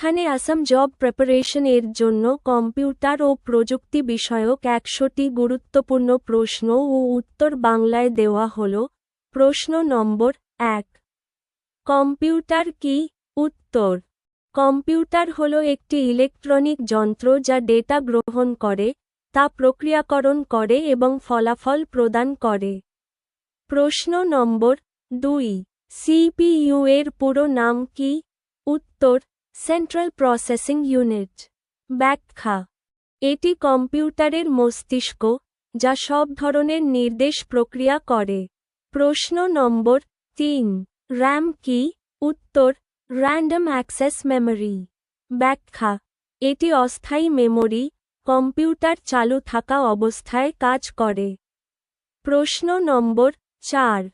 এখানে Assam job preparation এর জন্য কম্পিউটার ও প্রযুক্তি বিষয়ক একশোটি গুরুত্বপূর্ণ প্রশ্ন ও উত্তর বাংলায় দেওয়া হল। প্রশ্ন নম্বর এক। কম্পিউটার কি? উত্তর। কম্পিউটার হল একটি ইলেকট্রনিক যন্ত্র যা ডেটা গ্রহণ করে, তা প্রক্রিয়াকরণ করে এবং ফলাফল প্রদান করে। প্রশ্ন নম্বর দুই। সিপিইউ এর পুরো নাম কি? উত্তর। সেন্ট্রাল প্রসেসিং ইউনিট ব্যাখ্যা। এটি কম্পিউটারের মস্তিষ্ক, যা সব ধরনের নির্দেশ প্রক্রিয়া করে। প্রশ্ন নম্বর তিন। র্যাম কি? উত্তর র্যান্ডম অ্যাক্সেস মেমরি ব্যাখ্যা। এটি অস্থায়ী মেমরি, কম্পিউটার চালু থাকা অবস্থায় কাজ করে। প্রশ্ন নম্বর চার।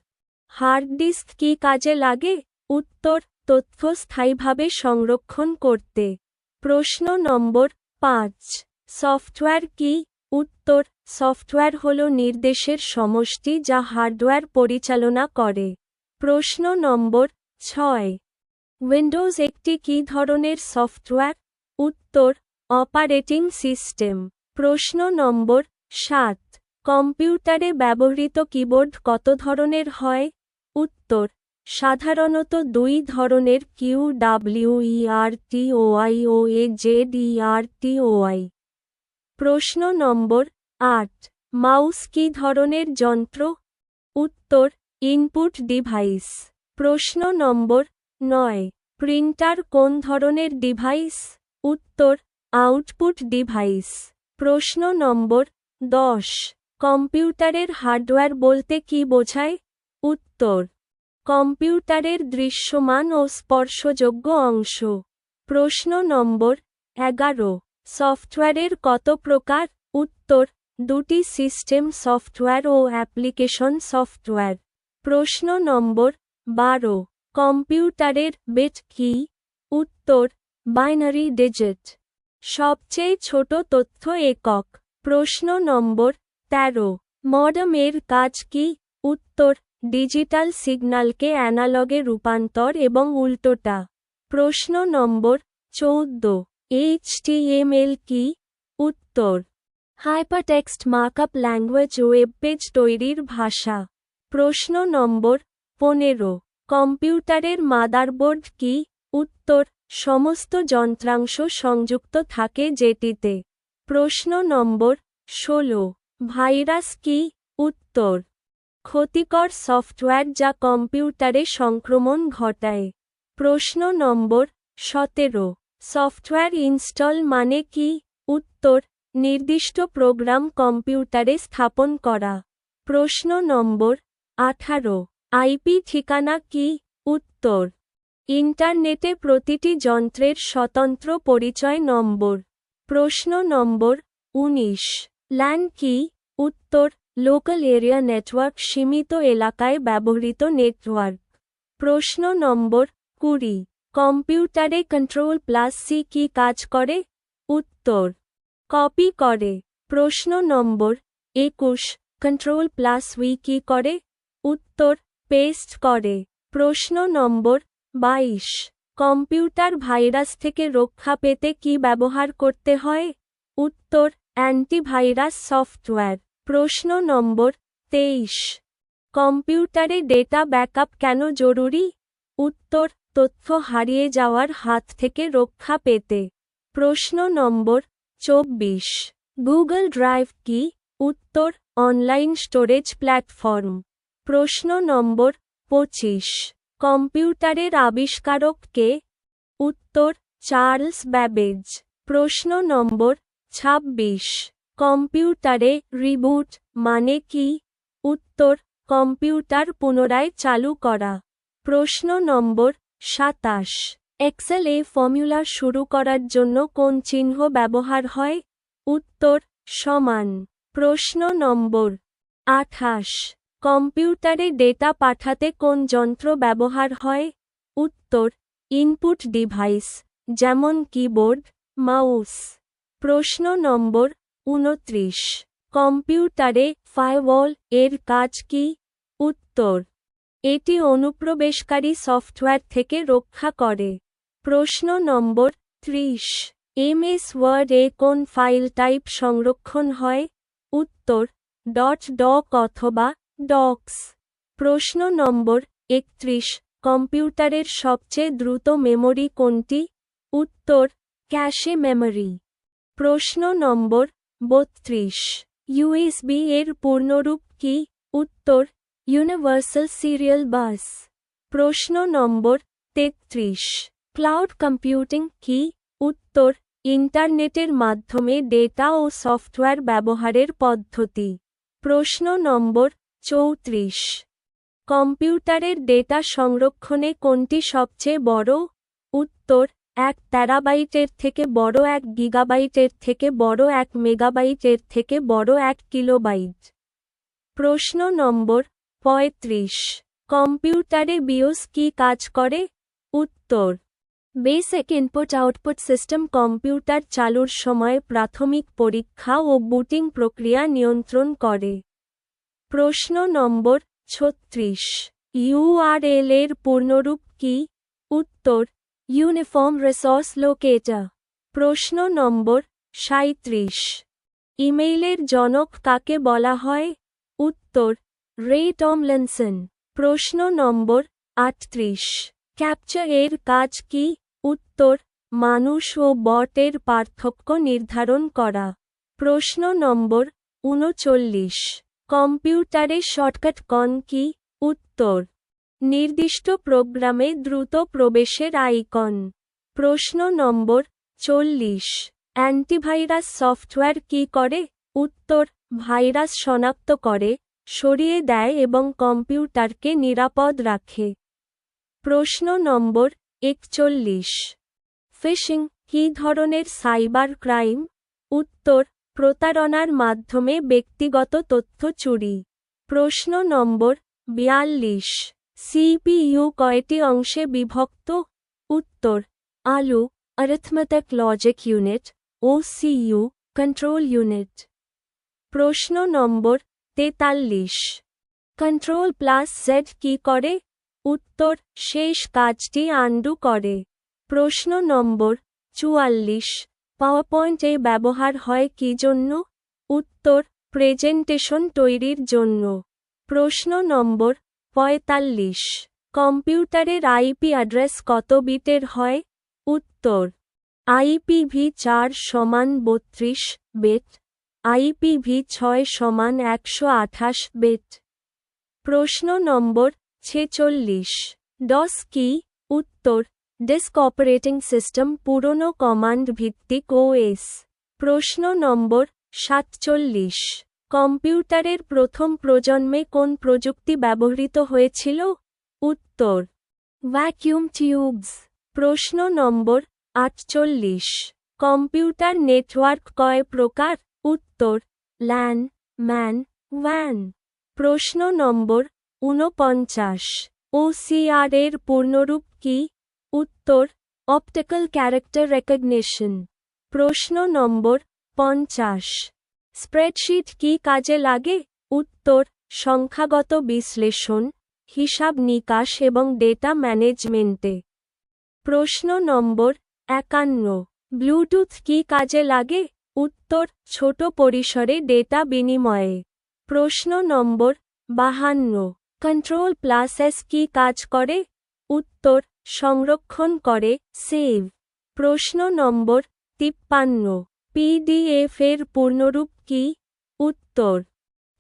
হার্ড ডিস্ক কি কাজে লাগে? উত্তর তথ্য স্থায়ীভাবে সংরক্ষণ করতে। প্রশ্ন নম্বর পাঁচ। সফটওয়্যার কি? উত্তর, সফটওয়্যার হল নির্দেশের সমষ্টি যা হার্ডওয়্যার পরিচালনা করে। প্রশ্ন নম্বর ছয়। উইন্ডোজ একটি কী ধরনের সফটওয়্যার? উত্তর, অপারেটিং সিস্টেম। প্রশ্ন নম্বর সাত। কম্পিউটারে ব্যবহৃত কিবোর্ড কত ধরনের হয়? উত্তর সাধারণত দুই ধরনের Q W E R T OI ও এ প্রশ্ন নম্বর আট, মাউস কি ধরনের যন্ত্র? উত্তর, ইনপুট ডিভাইস। প্রশ্ন নম্বর নয়, প্রিন্টার কোন ধরনের ডিভাইস? উত্তর, আউটপুট ডিভাইস। প্রশ্ন নম্বর দশ, কম্পিউটারের হার্ডওয়্যার বলতে কি বোঝায়? উত্তর কম্পিউটারের দৃশ্যমান ও স্পর্শযোগ্য অংশ। প্রশ্ন নম্বর এগারো। সফটওয়্যারের কত প্রকার? উত্তর, দুটি সিস্টেম সফটওয়্যার ও অ্যাপ্লিকেশন সফটওয়্যার। প্রশ্ন নম্বর বারো। কম্পিউটারের বেট কি? উত্তর, বাইনারি ডিজিট। সবচেয়ে ছোট তথ্য একক। প্রশ্ন নম্বর তেরো। মডামের কাজ কি? উত্তর ডিজিটাল সিগন্যালকে অ্যানালগে রূপান্তর এবং উল্টোটা। প্রশ্ন নম্বর চৌদ্দ। এইচটিএমএল কি? উত্তর। Hypertext markup language web page তৈরির ভাষা। প্রশ্ন নম্বর পনেরো। কম্পিউটারের মাদারবোর্ড কি? উত্তর। সমস্ত যন্ত্রাংশ সংযুক্ত থাকে যেটিতে। প্রশ্ন নম্বর ষোলো। ভাইরাস কি? উত্তর। ক্ষতিকর সফটওয়্যার যা কম্পিউটারে সংক্রমণ ঘটায়। প্রশ্ন নম্বর, সতেরো। সফটওয়্যার ইনস্টল মানে কি? উত্তর, নির্দিষ্ট প্রোগ্রাম কম্পিউটারে স্থাপন করা। প্রশ্ন নম্বর, আঠারো। আইপি ঠিকানা কি? উত্তর, ইন্টারনেটে প্রতিটি যন্ত্রের স্বতন্ত্র পরিচয় নম্বর। প্রশ্ন নম্বর, উনিশ। ল্যান কি? উত্তর লোকাল এরিয়া নেটওয়ার্ক সীমিত এলাকায় ব্যবহৃত নেটওয়ার্ক। প্রশ্ন নম্বর কুড়ি, কম্পিউটারে কন্ট্রোল প্লাস সি কি কাজ করে? উত্তর, কপি করে। প্রশ্ন নম্বর একুশ, কন্ট্রোল প্লাস উই কি করে? উত্তর, পেস্ট করে। প্রশ্ন নম্বর বাইশ, কম্পিউটার ভাইরাস থেকে রক্ষা পেতে কি ব্যবহার করতে হয়? উত্তর, অ্যান্টিভাইরাস সফটওয়্যার। প্রশ্ন নম্বর তেইশ। কম্পিউটারে ডেটা ব্যাকআপ কেন জরুরি? উত্তর, তথ্য হারিয়ে যাওয়ার হাত থেকে রক্ষা পেতে। প্রশ্ন নম্বর চব্বিশ। গুগল ড্রাইভ কি? উত্তর, অনলাইন স্টোরেজ প্ল্যাটফর্ম। প্রশ্ন নম্বর পঁচিশ। কম্পিউটারের আবিষ্কারক কে? উত্তর, চার্লস ব্যাবেজ। প্রশ্ন নম্বর ছাব্বিশ। কম্পিউটারে রিবুট মানে কি? উত্তর, কম্পিউটার পুনরায় চালু করা। প্রশ্ন নম্বর সাতাশ। এক্সেল এ ফর্মুলা শুরু করার জন্য কোন চিহ্ন ব্যবহার হয়? উত্তর, সমান। প্রশ্ন নম্বর আঠাশ। কম্পিউটারে ডেটা পাঠাতে কোন যন্ত্র ব্যবহার হয়? উত্তর ইনপুট ডিভাইস যেমন কিবোর্ড মাউস প্রশ্ন নম্বর উনত্রিশ। কম্পিউটারে ফায়ারওয়াল এর কাজ কি? উত্তর। এটি অনুপ্রবেশকারী সফটওয়্যার থেকে রক্ষা করে। প্রশ্ন নম্বর ত্রিশ। এমএস ওয়ার্ডে কোন ফাইল টাইপ সংরক্ষণ হয়? উত্তর। ডট ডক অথবা ডক্স। প্রশ্ন নম্বর একত্রিশ। কম্পিউটারের সবচেয়ে দ্রুত মেমরি কোনটি? উত্তর। Cache memory. প্রশ্ন নম্বর বত্রিশ। ইউএসবি এর পূর্ণরূপ কি? উত্তর ইউনিভার্সাল সিরিয়াল বাস প্রশ্ন নম্বর তেত্রিশ। ক্লাউড কম্পিউটিং কি? উত্তর, ইন্টারনেটের মাধ্যমে ডেটা ও সফটওয়্যার ব্যবহারের পদ্ধতি। প্রশ্ন নম্বর চৌত্রিশ। কম্পিউটারের ডেটা সংরক্ষণে কোনটি সবচেয়ে বড়? উত্তর এক ট্যারাবাইটের থেকে বড় এক গিগাবাইটের থেকে বড় এক মেগাবাইটের থেকে বড় এক কিলোবাইট প্রশ্ন নম্বর পঁয়ত্রিশ। কম্পিউটারে বিওস কি কাজ করে? উত্তর, basic input output system computer চালুর সময় প্রাথমিক পরীক্ষা ও বুটিং প্রক্রিয়া নিয়ন্ত্রণ করে। প্রশ্ন নম্বর ছত্রিশ। ইউআরএল এর পূর্ণরূপ কি? উত্তর ইউনিফর্ম রিসোর্স লোকেটার প্রশ্ন নম্বর সাঁত্রিশ ইমেইলের জনক কাকে বলা হয়? উত্তর, রে টমলিনসন। প্রশ্ন নম্বর আটত্রিশ। ক্যাপচার এর কাজ কি? উত্তর, মানুষ ও বটের পার্থক্য নির্ধারণ করা। প্রশ্ন নম্বর উনচল্লিশ। কম্পিউটারে শর্টকাট কন কি? উত্তর নির্দিষ্ট প্রোগ্রামে দ্রুত প্রবেশের আইকন। প্রশ্ন নম্বর চল্লিশ। অ্যান্টিভাইরাস সফটওয়্যার কি করে? উত্তর, ভাইরাস শনাক্ত করে, সরিয়ে দেয় এবং কম্পিউটারকে নিরাপদ রাখে। প্রশ্ন নম্বর একচল্লিশ। ফিশিং কী ধরনের সাইবার ক্রাইম? উত্তর, প্রতারণার মাধ্যমে ব্যক্তিগত তথ্য চুরি। প্রশ্ন নম্বর বিয়াল্লিশ। সিপিইউ কয়টি অংশে বিভক্ত? উত্তর, আলু অ্যারিথমেটিক লজিক ইউনিট ও সিইউ কন্ট্রোল ইউনিট প্রশ্ন নম্বর তেতাল্লিশ। কন্ট্রোল প্লাস জেড কি করে? উত্তর, শেষ কাজটি আন্ডু করে। প্রশ্ন নম্বর চুয়াল্লিশ। পাওয়ারপয়েন্টে ব্যবহার হয় কি জন্য? উত্তর প্রেজেন্টেশন তৈরির জন্য। প্রশ্ন নম্বর পঁয়তাল্লিশ। কম্পিউটারের আইপি অ্যাড্রেস কত বিটের হয়? উত্তর, আইপিভি চার সমান বত্রিশ বেট, আইপিভি ছয় সমান একশো আঠাশ বেট। প্রশ্ন নম্বর ছেচল্লিশ। ডস কি? উত্তর, ডিস্ক অপারেটিং সিস্টেম পুরনো কমান্ড ভিত্তিক ওএস। প্রশ্ন নম্বর সাতচল্লিশ। কম্পিউটারের প্রথম প্রজন্মে কোন প্রযুক্তি ব্যবহৃত হয়েছিল? উত্তর। Vacuum tubes. প্রশ্ন নম্বর আটচল্লিশ। কম্পিউটার নেটওয়ার্ক কয় প্রকার? উত্তর। ল্যান, ম্যান ওয়ান প্রশ্ন নম্বর ঊনপঞ্চাশ। ওসিআর এর পূর্ণরূপ কি? উত্তর। Optical character recognition. প্রশ্ন নম্বর পঞ্চাশ। স্প্রেডশিট কি কাজে লাগে? উত্তর, সংখ্যাগত বিশ্লেষণ, হিসাব নিকাশ এবং ডেটা ম্যানেজমেন্টে। প্রশ্ন নম্বর একান্ন, ব্লুটুথ কি কাজে লাগে? উত্তর, ছোট পরিসরে ডেটা বিনিময়ে। প্রশ্ন নম্বর বাহান্ন, কন্ট্রোল প্লাস এস কি কাজ করে? উত্তর, সংরক্ষণ করে, সেভ। প্রশ্ন নম্বর তিপ্পান্ন, পিডিএফ এর পূর্ণরূপ কি? উত্তর।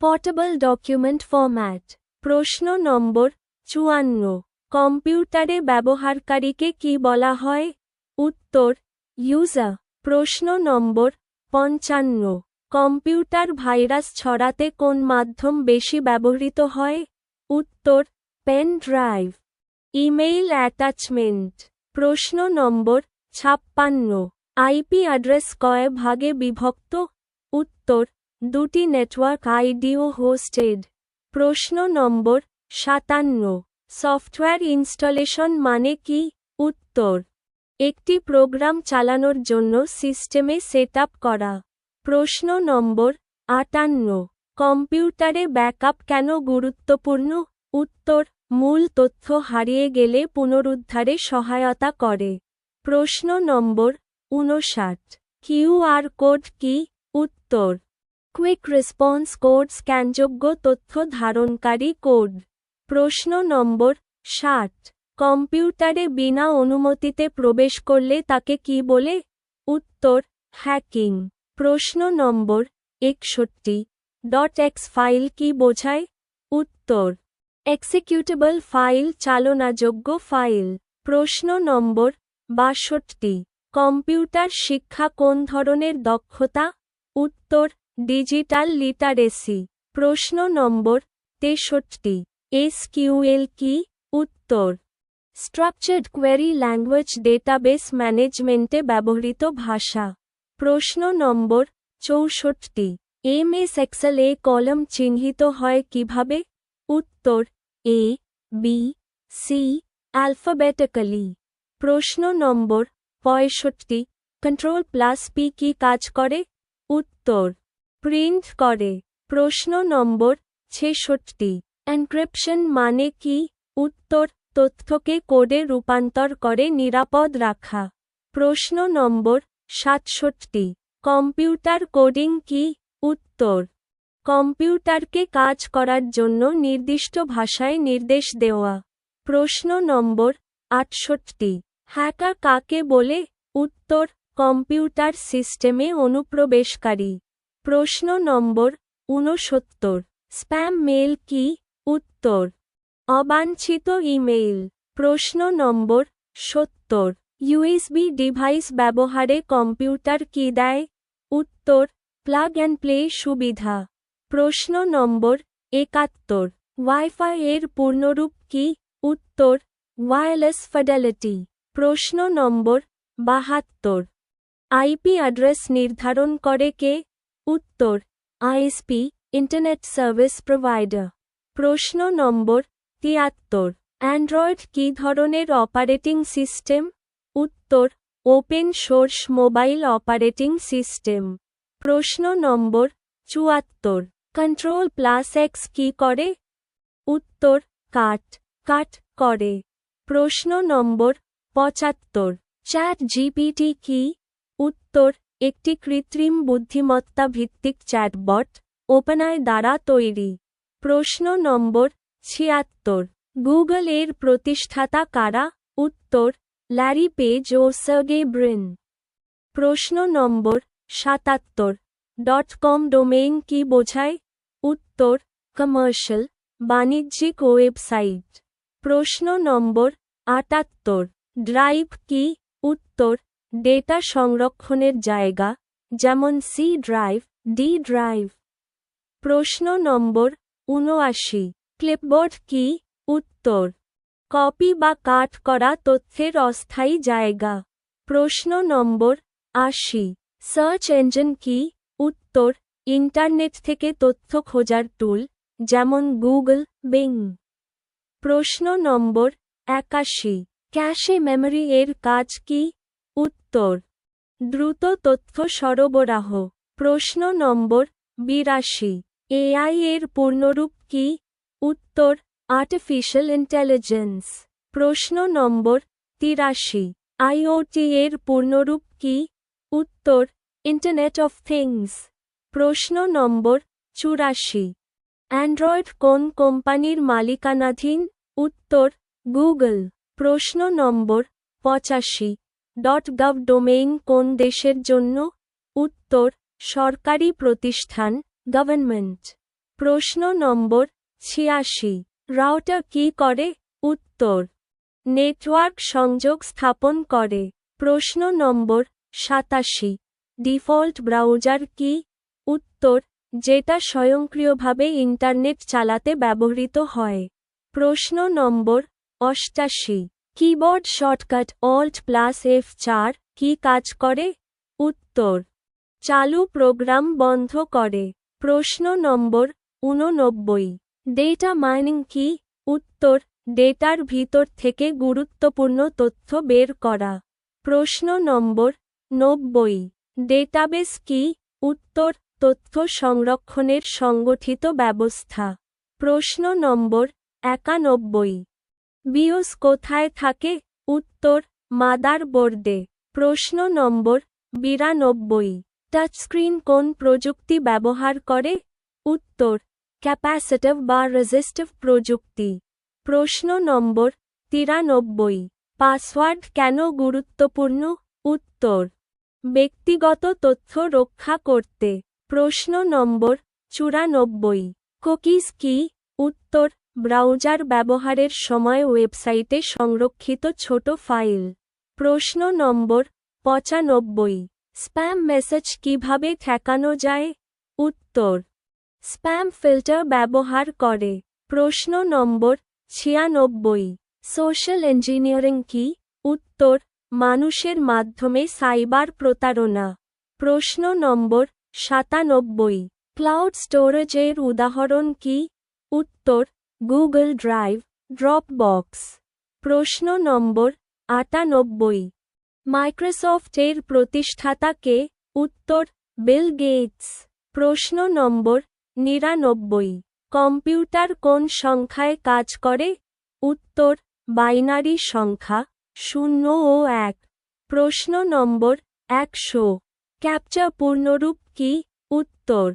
পোর্টেবল ডকুমেন্ট ফরম্যাট প্রশ্ন নম্বর চুয়ান্ন। কম্পিউটারে ব্যবহারকারীকে কি বলা হয়? উত্তর ইউজার প্রশ্ন নম্বর পঞ্চান্ন। কম্পিউটার ভাইরাস ছড়াতে কোন মাধ্যম বেশি ব্যবহৃত হয়? উত্তর, পেন ড্রাইভ। Email attachment. প্রশ্ন নম্বর ছাপ্পান্ন। আইপি অ্যাড্রেস কয় ভাগে বিভক্ত? উত্তর, দুটি নেটওয়ার্ক আইডিও হোস্টেড প্রশ্ন নম্বর, সাতান্ন। সফটওয়্যার ইনস্টলেশন মানে কি? উত্তর, একটি প্রোগ্রাম চালানোর জন্য সিস্টেমে সেট করা। প্রশ্ন নম্বর, আটান্ন। কম্পিউটারে ব্যাকআপ কেন গুরুত্বপূর্ণ? উত্তর, মূল তথ্য হারিয়ে গেলে পুনরুদ্ধারে সহায়তা করে। প্রশ্ন নম্বর, উনষাট। কিউআর কোড কি? উত্তর। কুইক রেসপন্স কোড স্ক্যানযোগ্য তথ্য ধারণকারী কোড প্রশ্ন নম্বর ষাট। কম্পিউটারে বিনা অনুমতিতে প্রবেশ করলে তাকে কি বলে? উত্তর, হ্যাকিং। প্রশ্ন নম্বর একষট্টি। ডট এক্স ফাইল কি বোঝায়? উত্তর, এক্সিকিউটেবল ফাইল চালনাযোগ্য ফাইল। প্রশ্ন নম্বর বাষট্টি। কম্পিউটার শিক্ষা কোন ধরনের দক্ষতা? উত্তর, ডিজিটাল লিটারেসি। প্রশ্ন নম্বর, তেষট্টি। এসকিউএল কি? উত্তর। স্ট্রাকচার্ড কোয়েরি ল্যাঙ্গুয়েজ ডেটাবেস ম্যানেজমেন্টে ব্যবহৃত ভাষা। প্রশ্ন নম্বর, চৌষট্টি। এম এস এক্সেল এ কলম চিহ্নিত হয় কীভাবে? উত্তর, এ, বি, সি অ্যালফাবেটিক্যালি প্রশ্ন নম্বর, পঁয়ষট্টি। কন্ট্রোল প্লাস পি কি কাজ করে? উত্তর। প্রিন্ট করে। প্রশ্ন নম্বর ছেষট্টি। এনক্রিপশন মানে কি? উত্তর, তথ্যকে কোডে রূপান্তর করে নিরাপদ রাখা। প্রশ্ন নম্বর সাতষট্টি। কম্পিউটার কোডিং কি? উত্তর। কম্পিউটারকে কাজ করার জন্য নির্দিষ্ট ভাষায় নির্দেশ দেওয়া। প্রশ্ন নম্বর আটষট্টি। হ্যাকার কাকে বলে? উত্তর কম্পিউটার সিস্টেমে অনুপ্রবেশকারী। প্রশ্ন নম্বর ঊনসত্তর। স্প্যাম মেল কি? উত্তর। অবাঞ্ছিত ইমেইল। প্রশ্ন নম্বর সত্তর। ইউএসবি ডিভাইস ব্যবহারে কম্পিউটার কি দেয়? উত্তর, প্লাগ অ্যান্ড প্লে সুবিধা। প্রশ্ন নম্বর একাত্তর। ওয়াইফাই এর পূর্ণরূপ কি? উত্তর ওয়্যারলেস ফিডেলিটি। প্রশ্ন নম্বর বাহাত্তর। আইপি অ্যাড্রেস নির্ধারণ করে কে? উত্তর, আইএসপি, ইন্টারনেট সার্ভিস প্রোভাইডার। প্রশ্ন নম্বর তিয়াত্তর, অ্যান্ড্রয়েড কী ধরনের অপারেটিং সিস্টেম? উত্তর, open source mobile operating system. প্রশ্ন নম্বর চুয়াত্তর, কন্ট্রোল প্লাস এক্স কি করে? উত্তর, কাট কাট করে। প্রশ্ন নম্বর পঁচাত্তর, চ্যাট জিপিটি কি? উত্তর, একটি কৃত্রিম বুদ্ধিমত্তা ভিত্তিক চ্যাটবট ওপেনায় দ্বারা তৈরি। প্রশ্ন নম্বর ছিয়াত্তর। গুগল এর প্রতিষ্ঠাতা কারা? উত্তর, ল্যারি পেজ ও সার্গে ব্রিন। প্রশ্ন নম্বর সাতাত্তর। ডট কম ডোমেইন কি বোঝায়? উত্তর, কমার্শিয়াল, বাণিজ্যিক ওয়েবসাইট। প্রশ্ন নম্বর আটাত্তর। ড্রাইভ কি? উত্তর ডেটা সংরক্ষণের জায়গা, যেমন সি ড্রাইভ ডি ড্রাইভ প্রশ্ন নম্বর উনআশি ক্লিপবোর্ড কি? উত্তর, কপি বা কাট করা তথ্যের অস্থায়ী জায়গা। প্রশ্ন নম্বর আশি, সার্চ ইঞ্জিন কি? উত্তর, ইন্টারনেট থেকে তথ্য খোঁজার টুল, যেমন গুগল, বিং। প্রশ্ন নম্বর একাশি, ক্যাশে মেমরি এর কাজ কি? উত্তর, দ্রুত তথ্য সরবরাহ, প্রশ্ন নম্বর বিরাশি, এআই এর পূর্ণরূপ কি? উত্তর আর্টিফিশিয়াল ইন্টেলিজেন্স প্রশ্ন নম্বর তিরাশি, আইওটি এর পূর্ণরূপ কি? উত্তর ইন্টারনেট অফ থিংস প্রশ্ন নম্বর চুরাশি, অ্যান্ড্রয়েড কোন কোম্পানির মালিকানাধীন? উত্তর, গুগল, প্রশ্ন নম্বর পঁচাশি ডট গভ ডোমেইন কোন দেশের জন্য উত্তর, সরকারি প্রতিষ্ঠান, গভর্নমেন্ট? প্রশ্ন নম্বর ছিয়াশি। রাউটার কি করে? উত্তর। নেটওয়ার্ক সংযোগ স্থাপন করে। প্রশ্ন নম্বর সাতাশি। ডিফল্ট ব্রাউজার কি? উত্তর, যেটা স্বয়ংক্রিয়ভাবে ইন্টারনেট চালাতে ব্যবহৃত হয়। প্রশ্ন নম্বর অষ্টাশি। Keyboard shortcut alt plus F চার কি কাজ করে? উত্তর। চালু প্রোগ্রাম বন্ধ করে। প্রশ্ন নম্বর ঊননব্বই। ডেটা মাইনিং কি? উত্তর। ডেটার ভিতর থেকে গুরুত্বপূর্ণ তথ্য বের করা। প্রশ্ন নম্বর নব্বই। ডেটাবেস কি? উত্তর। তথ্য সংরক্ষণের সংগঠিত ব্যবস্থা। প্রশ্ন নম্বর একানব্বই। বিওস কোথায় থাকে? উত্তর, মাদার বোর্ডে। প্রশ্ন নম্বর বিরানব্বই। টাচস্ক্রিন কোন প্রযুক্তি ব্যবহার করে? উত্তর, ক্যাপাসিটিভ বা রেজিস্টিভ প্রযুক্তি। প্রশ্ন নম্বর তিরানব্বই। পাসওয়ার্ড কেন গুরুত্বপূর্ণ? উত্তর, ব্যক্তিগত তথ্য রক্ষা করতে। প্রশ্ন নম্বর চুরানব্বই। কুকিজ কি? উত্তর ব্রাউজার ব্যবহারের সময় ওয়েবসাইটে সংরক্ষিত ছোট ফাইল। প্রশ্ন নম্বর পঁচানব্বই। স্প্যাম মেসেজ কীভাবে ঠেকানো যায়? উত্তর, স্প্যাম ফিল্টার ব্যবহার করে। প্রশ্ন নম্বর ছিয়ানব্বই। সোশ্যাল ইঞ্জিনিয়ারিং কি? উত্তর, মানুষের মাধ্যমে সাইবার প্রতারণা। প্রশ্ন নম্বর সাতানব্বই। ক্লাউড স্টোরেজের উদাহরণ কি? উত্তর গুগল ড্রাইভ, ড্রপবক্স। প্রশ্ন নম্বর আটানব্বই। মাইক্রোসফটের প্রতিষ্ঠাতা কে? উত্তর, বিল গেটস। প্রশ্ন নম্বর নিরানব্বই। কম্পিউটার কোন সংখ্যায় কাজ করে? উত্তর, বাইনারি সংখ্যা, শূন্য ও এক। প্রশ্ন নম্বর একশো। ক্যাপচা পূর্ণরূপ কি? উত্তর